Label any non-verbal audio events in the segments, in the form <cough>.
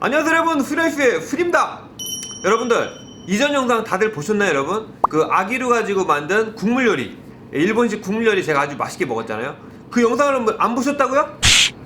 안녕하세요 여러분. 후레쉬의 후림다. 여러분들 이전 영상 다들 보셨나요 여러분? 그 아기를 가지고 만든 국물 요리. 일본식 국물 요리 제가 아주 맛있게 먹었잖아요. 그 영상을 뭐안 보셨다고요?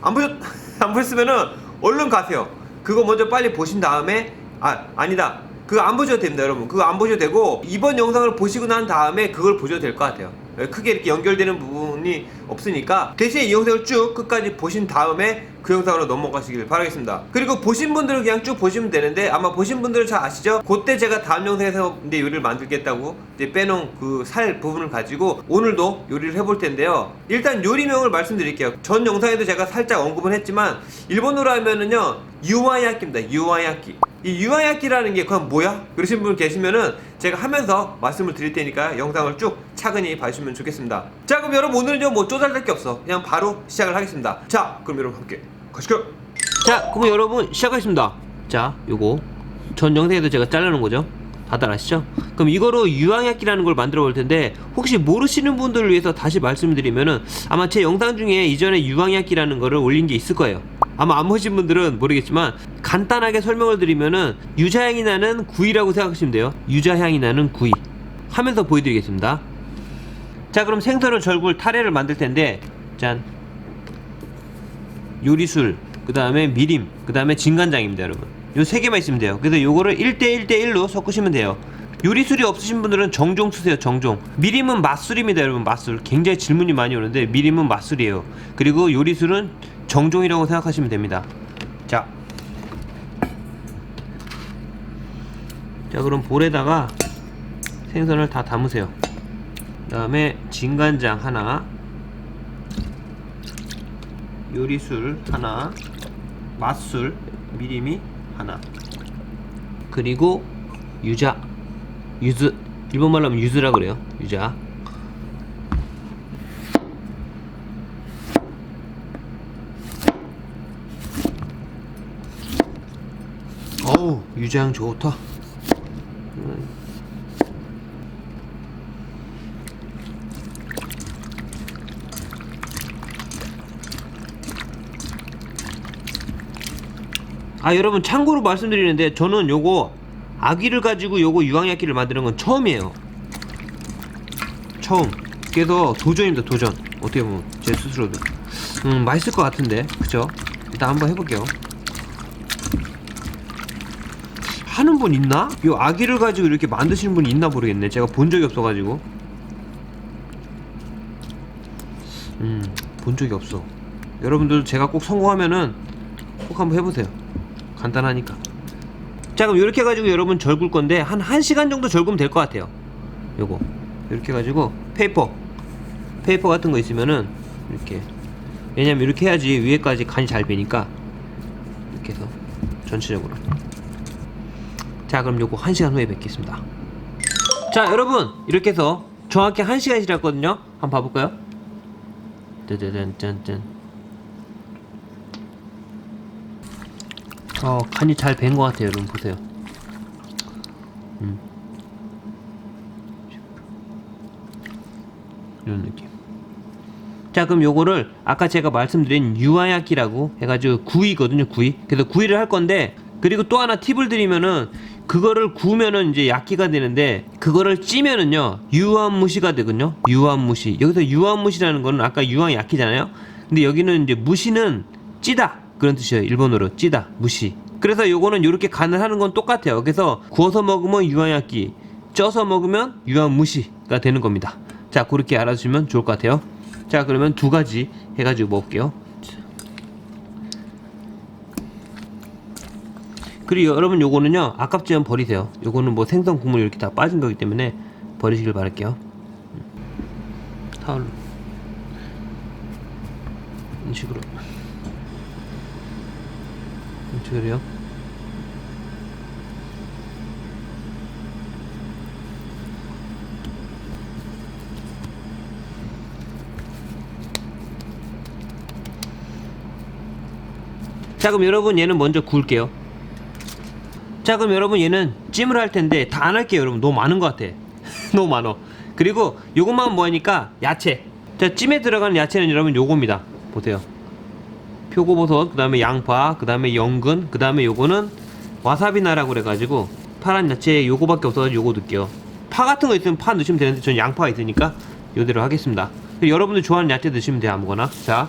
안 보셨 <laughs> 안 보셨으면은 얼른 가세요. 그거 먼저 빨리 보신 다음에 아 아니다. 그거 안 보셔도 됩니다 여러분. 그거 안 보셔도 되고 이번 영상을 보시고 난 다음에 그걸 보셔도 될 것 같아요 크게 이렇게 연결되는 부분이 없으니까 대신 이 영상을 쭉 끝까지 보신 다음에 그 영상으로 넘어가시길 바라겠습니다. 그리고 보신 분들은 그냥 쭉 보시면 되는데 아마 보신 분들은 잘 아시죠? 그때 제가 다음 영상에서 이제 요리를 만들겠다고 이제 빼놓은 그 살 부분을 가지고 오늘도 요리를 해볼 텐데요. 일단 요리명을 말씀드릴게요. 전 영상에도 제가 살짝 언급은 했지만 일본어로 하면은요 유와야끼입니다 유와야끼 이 유아야끼라는 게 그건 뭐야? 그러신 분 계시면은 제가 하면서 말씀을 드릴 테니까 영상을 쭉 차근히 봐주시면 좋겠습니다. 자, 그럼 여러분 오늘은요 뭐 쪼잘될 게 없어. 그냥 바로 시작을 하겠습니다. 자, 그럼 여러분 함께 가시죠. 자, 그럼 여러분 시작하겠습니다. 자, 요거 전 영상에도 제가 잘라놓은 거죠. 다들 아시죠? 그럼 이거로 유황약기라는 걸 만들어 볼 텐데 혹시 모르시는 분들을 위해서 다시 말씀드리면은 아마 제 영상 중에 이전에 유황약기라는 거를 올린 게 있을 거예요. 아마 안 보신 분들은 모르겠지만 간단하게 설명을 드리면은 유자향이 나는 구이라고 생각하시면 돼요. 유자향이 나는 구이. 하면서 보여드리겠습니다. 자 그럼 생선을 절굴 타레를 만들 텐데 짠. 요리술 그 다음에 미림 그 다음에 진간장입니다 여러분. 요 세 개만 있으면 돼요. 그래서 요거를 1대1대1로 섞으시면 돼요 요리술이 없으신 분들은 정종 쓰세요 정종. 미림은 맛술입니다 여러분 맛술. 굉장히 질문이 많이 오는데 미림은 맛술이에요. 그리고 요리술은 정종이라고 생각하시면 됩니다. 자. 자 그럼 볼에다가 생선을 다 담으세요. 그 다음에 진간장 하나 요리술 하나 맛술 미림이 하나. 그리고 유자 유즈 일본말로 하면 유즈라 그래요 유자 어우 유자향 좋다 음. 아 여러분 참고로 말씀드리는데 저는 요거 아기를 가지고 요거 유황약기를 만드는 건 처음이에요. 처음. 그래서 도전입니다 도전. 어떻게 보면 제 스스로도. 음 맛있을 것 같은데. 그쵸? 일단 한번 해볼게요. 하는 분 있나? 요 아기를 가지고 이렇게 만드시는 분이 있나 모르겠네. 제가 본 적이 없어가지고. 음본 적이 없어. 여러분들 제가 꼭 성공하면은 꼭 한번 해보세요. 간단하니까 자 그럼 이렇게 해가지고 여러분 절굴 건데 한 1시간 정도 절구면 될 것 같아요. 요거. 이렇게 해가지고 페이퍼. 페이퍼 같은 거 있으면은 이렇게. 왜냐면 이렇게 해야지 위에까지 간이 잘 배니까. 이렇게 해서 전체적으로. 자 그럼 요거 1시간 후에 뵙겠습니다. 자 여러분. 이렇게 해서 정확히 1시간이 지났거든요. 한번 봐볼까요? 짜자잔짠짠 어 간이 잘 밴 것 같아요 여러분 보세요. 음. 이런 느낌. 자 그럼 요거를 아까 제가 말씀드린 유아야끼라고 해가지고 구이거든요 구이. 그래서 구이를 할 건데 그리고 또 하나 팁을 드리면은 그거를 구우면은 이제 야끼가 되는데 그거를 찌면은요 유한무시가 되거든요 유한무시. 여기서 유한무시라는 거는 아까 유한야끼잖아요. 근데 여기는 이제 무시는 찌다 그런 뜻이에요. 일본어로 찌다 무시. 그래서 요거는 요렇게 간을 하는 건 똑같아요. 그래서 구워서 먹으면 유한야끼 쪄서 먹으면 유한무시가 되는 겁니다. 자 그렇게 알아주시면 좋을 것 같아요. 자 그러면 두 가지 해가지고 먹을게요. 그리고 여러분 요거는요 아깝지만 버리세요. 요거는 뭐 생선 국물 이렇게 다 빠진 거기 때문에 버리시길 바랄게요. 음. 타올로 이런 식으로 식으로요? 자 그럼 여러분 얘는 먼저 구울게요. 자 그럼 여러분 얘는 찜을 할 텐데 다 안 할게요 여러분. 너무 많은 것 같아. <laughs> 너무 많어 그리고 요것만 뭐하니까 야채. 자 찜에 들어가는 야채는 여러분 요겁니다. 보세요 표고버섯, 그 다음에 양파, 그 다음에 연근, 그 다음에 요거는 와사비나라고 그래가지고 파란 야채 요거밖에 없어가지고 요거 넣을게요. 파 같은 거 있으면 파 넣으시면 되는데 전 양파가 있으니까 요대로 하겠습니다. 여러분들 좋아하는 야채 넣으시면 돼요 아무거나. 자,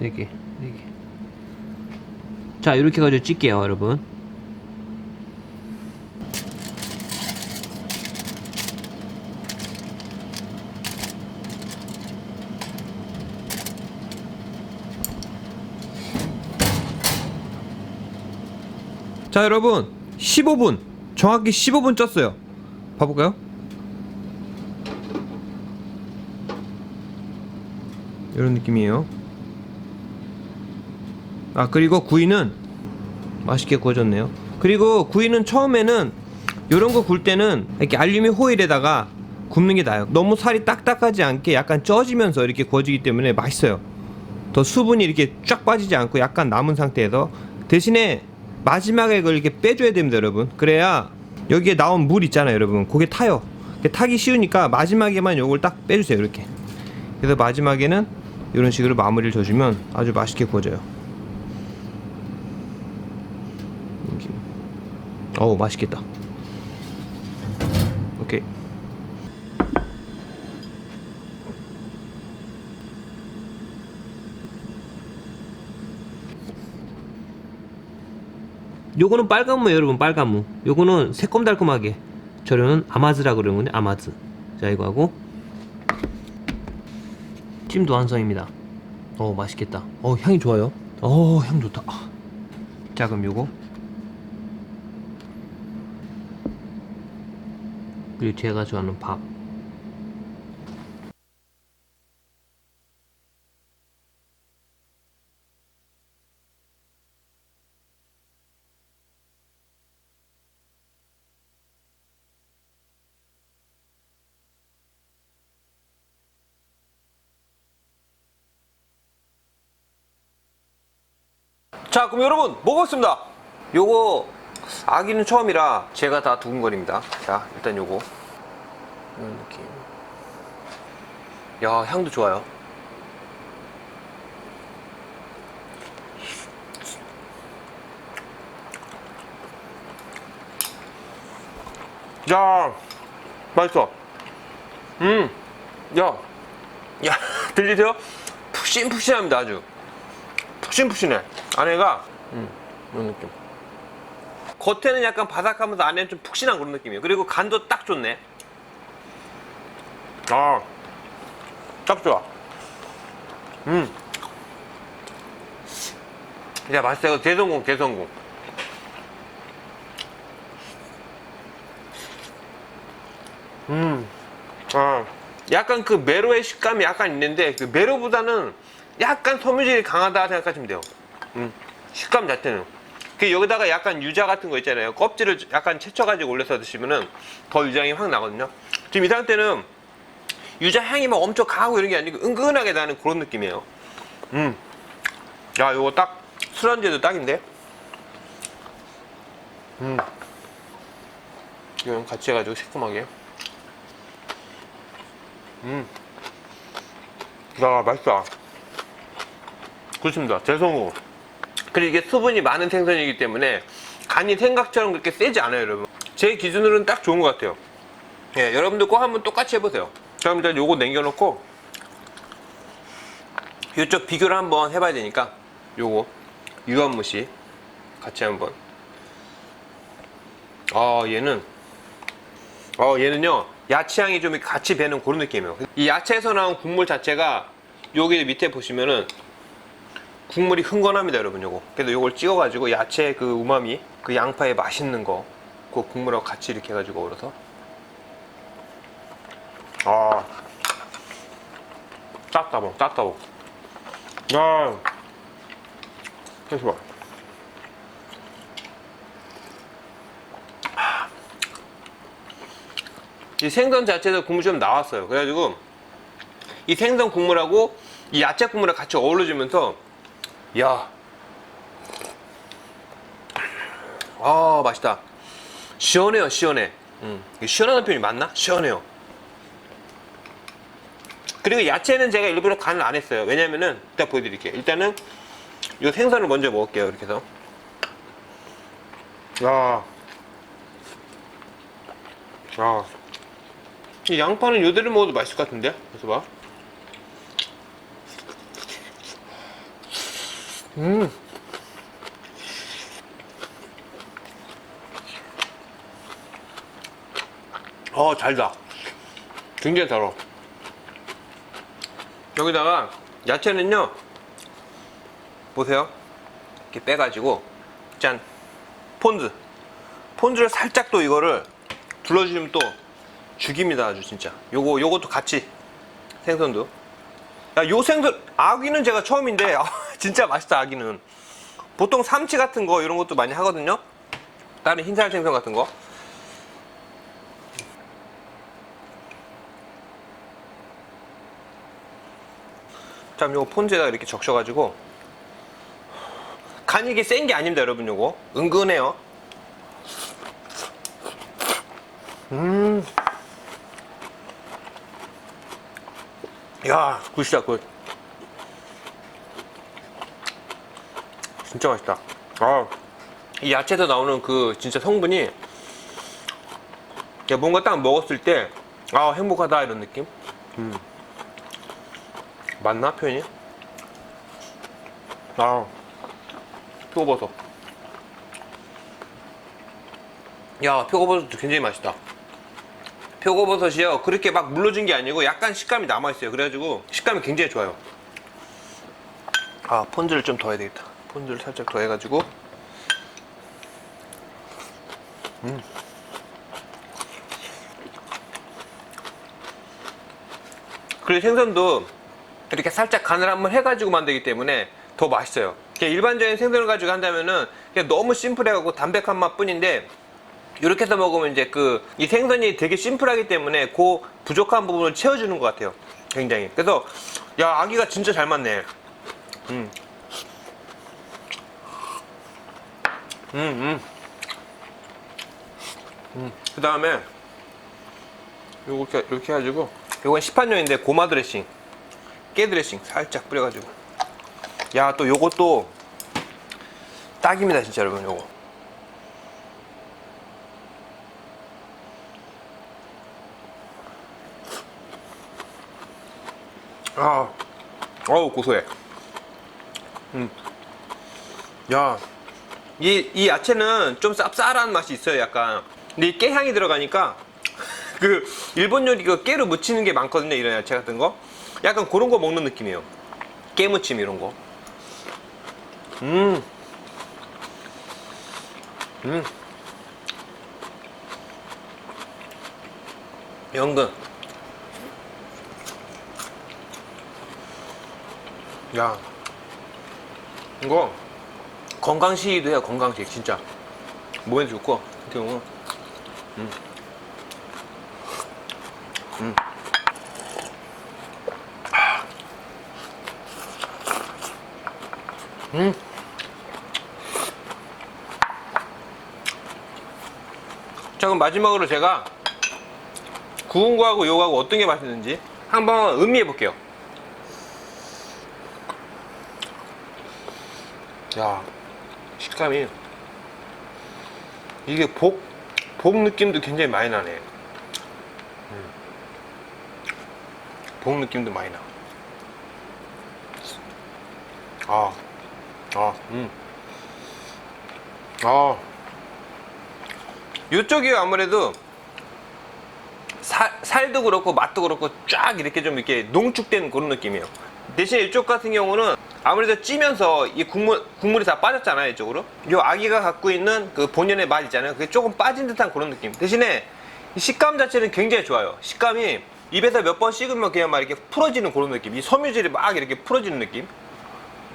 3개 4개. 자 이렇게 가지고 찍게요 여러분. 자 여러분. 15분. 정확히 15분 쪘어요. 봐볼까요? 이런 느낌이에요. 아 그리고 구이는 맛있게 구워졌네요. 그리고 구이는 처음에는 이런 거 굴 때는 이렇게 알루미늄 호일에다가 굽는 게 나아요. 너무 살이 딱딱하지 않게 약간 쪄지면서 이렇게 구워지기 때문에 맛있어요. 더 수분이 이렇게 쫙 빠지지 않고 약간 남은 상태에서 대신에 마지막에 그걸 이렇게 빼줘야 됩니다, 여러분. 그래야 여기에 나온 물 있잖아요, 여러분. 그게 타요. 타기 쉬우니까 마지막에만 요걸 딱 빼주세요, 이렇게. 그래서 마지막에는 이런 식으로 마무리를 줘주면 아주 맛있게 구워져요. 이렇게. 어우 맛있겠다. 오케이. 요거는 빨간무 여러분 빨간무. 요거는 새콤달콤하게. 저는 아마즈라 그러는데 아마즈. 자 이거 하고. 찜도 완성입니다. 어 맛있겠다. 어 향이 좋아요. 어향 좋다. 자 그럼 요거 그리고 제가 좋아하는 밥. 자 그럼 여러분 먹었습니다. 요거 아기는 처음이라 제가 다 두근거립니다. 자 일단 요거. 이런 느낌. 야 향도 좋아요. 야 맛있어. 음야. 야 <laughs> 들리세요? 푹신푹신합니다 아주. 푹신푹신해. 안에가 음, 이런 느낌 겉에는 약간 바삭하면서 안에는 좀 푹신한 그런 느낌이에요 그리고 간도 딱 좋네 아 딱 좋아 음. 야 맛있어 이거 대성공 대성공 음. 아, 약간 그 메로의 식감이 약간 있는데 그 메로보다는 약간 섬유질이 강하다 생각하시면 돼요. 음, 식감 자체는. 그 여기다가 약간 유자 같은 거 있잖아요. 껍질을 약간 채쳐가지고 올려서 드시면은 더 유자향이 확 나거든요. 지금 이 상태는 유자 향이 막 엄청 강하고 이런 게 아니고 은근하게 나는 그런 느낌이에요. 음, 야 이거 딱 술안주에도 딱인데. 음, 이거랑 같이 해가지고 새콤하게. 음. 야, 맛있다. 그렇습니다. 대성우. 그리고 이게 수분이 많은 생선이기 때문에 간이 생각처럼 그렇게 세지 않아요, 여러분. 제 기준으로는 딱 좋은 것 같아요. 예, 여러분들 꼭 한번 똑같이 해보세요. 그럼 일단 요거 남겨놓고 이쪽 비교를 한번 해봐야 되니까 요거 유한무씨 같이 한번 아 얘는 어 얘는요 야채향이 좀 같이 배는 그런 느낌이에요 이 야채에서 나온 국물 자체가 여기 밑에 보시면은 국물이 흥건합니다 여러분 요거. 그래서 요걸 찍어 가지고 야채 그 우마미 그 양파의 맛있는 거 그 국물하고 같이 이렇게 해가지고 얼어서. 아. 짭따봉 짭따봉 야, 해서 봐. 이 생선 자체도 국물 좀 나왔어요. 그래가지고 이 생선 국물하고 이 야채 국물을 같이 어우러지면서 야, 아 맛있다. 시원해요, 시원해. 음, 이게 시원하다는 표현이 맞나? 시원해요. 그리고 야채는 제가 일부러 간을 안 했어요. 왜냐면은 이따 보여드릴게요. 일단은 이 생선을 먼저 먹을게요. 이렇게 해서. 야, 야, 이 양파는 요대로 먹어도 맛있을 것 같은데? 그래서 봐. 음. 어, 달다. 굉장히 달아. 여기다가 야채는요, 보세요. 이렇게 빼가지고, 짠. 폰즈. 폰즈를 살짝 또 이거를 둘러주시면 또 죽입니다. 아주 진짜. 요거, 요것도 같이. 생선도. 야, 요 생선, 아귀는 제가 처음인데, 아, 진짜 맛있다, 아귀는. 보통 삼치 같은 거, 이런 것도 많이 하거든요. 다른 흰살 생선 같은 거. 자, 요거 폰즈에다 이렇게 적셔가지고 간이 이게 센 게 아닙니다, 여러분. 요거 은근해요. 음, 야, 굿이다, 굿. 진짜 맛있다. 아, 이 야채에서 나오는 그 진짜 성분이 야, 뭔가 딱 먹었을 때 아, 행복하다 이런 느낌. 음. 맞나 표현이? 아 표고버섯 야 표고버섯도 굉장히 맛있다 표고버섯이요 그렇게 막 물러진 게 아니고 약간 식감이 남아있어요 그래가지고 식감이 굉장히 좋아요 아 폰즈를 좀 더 해야 되겠다 폰즈를 살짝 더 해가지고 음. 그리고 생선도 이렇게 살짝 간을 한번 해가지고 만들기 때문에 더 맛있어요. 일반적인 생선을 가지고 한다면은 그냥 너무 심플해갖고 담백한 맛 뿐인데 이렇게 해서 먹으면 이제 그 이 생선이 되게 심플하기 때문에 그 부족한 부분을 채워주는 것 같아요. 굉장히. 그래서 야 아기가 진짜 잘 맞네. 음. 음, 음. 음. 그 다음에 요렇게 이렇게 해가지고 요건 시판용인데 고마 드레싱 깨 드레싱 살짝 뿌려가지고 야 또 요것도 딱입니다 진짜 여러분 요거 아 어우 고소해 음야 이, 이 야채는 좀 쌉쌀한 맛이 있어요 약간. 근데 이 깨 향이 들어가니까 그 일본 요리 그 깨로 무치는 게 많거든요 이런 야채 같은 거. 약간 그런 거 먹는 느낌이에요. 깨 무침 이런 거. 음. 음. 연근. 야. 이거 건강식이도 해요 건강식 진짜 몸에 좋고 이렇게 보면 음. 음. 음. 자 그럼 마지막으로 제가 구운 거하고 요거하고 어떤 게 맛있는지 한번 음미해 볼게요 야 식감이 이게 복, 복 느낌도 굉장히 많이 나네 음. 복 느낌도 많이 나 아, 아, 음. 아. 요쪽이 아무래도 살, 살도 그렇고 맛도 그렇고 쫙 이렇게 좀 이렇게 농축된 그런 느낌이에요. 대신 이쪽 같은 경우는 아무래도 찌면서 이 국물, 국물이 다 빠졌잖아요, 이쪽으로. 요 아기가 갖고 있는 그 본연의 맛 있잖아요. 그게 조금 빠진 듯한 그런 느낌. 대신에 이 식감 자체는 굉장히 좋아요. 식감이 입에서 몇 번 씹으면 그냥 막 이렇게 풀어지는 그런 느낌. 이 섬유질이 막 이렇게 풀어지는 느낌.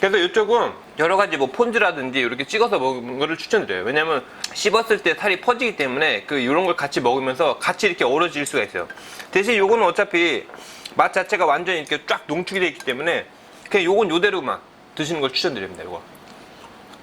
그래서 이쪽은 여러 가지 뭐 폰즈라든지 이렇게 찍어서 먹는 거를 추천드려요. 왜냐면 씹었을 때 살이 퍼지기 때문에 그 이런 걸 같이 먹으면서 같이 이렇게 어우러질 수가 있어요. 대신 요거는 어차피 맛 자체가 완전히 이렇게 쫙 농축이 되어 있기 때문에 그냥 요건 요대로만 드시는 걸 추천드립니다. 요거.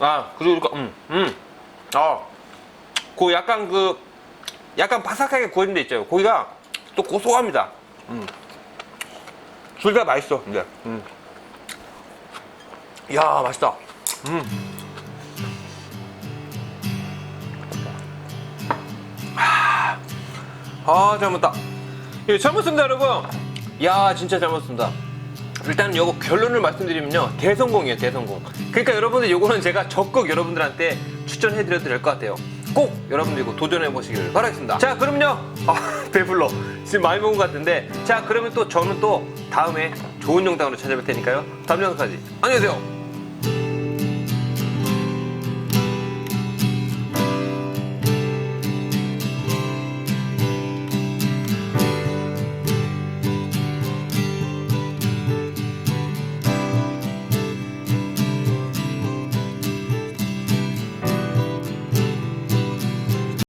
아 그리고 이거 음 음. 아. 그 약간 그 약간 바삭하게 구워진 데 있죠. 고기가 또 고소합니다. 음. 둘 다 맛있어. 근데. 음. 이야 맛있다. 음. 아, 아, 잘 먹다. 예, 잘 먹습니다, 여러분. 야, 진짜 잘 먹습니다. 일단 요거 결론을 말씀드리면요. 대성공이에요, 대성공. 그러니까 여러분들 요거는 제가 적극 여러분들한테 추천해드려도 될 것 같아요. 꼭 여러분들 이거 도전해보시길 바라겠습니다. 자, 그럼요. 아, <laughs> 배불러. 지금 많이 먹은 것 같은데. 자, 그러면 또 저는 또 다음에 좋은 영상으로 찾아뵐 테니까요. 다음 영상까지. 안녕히 계세요.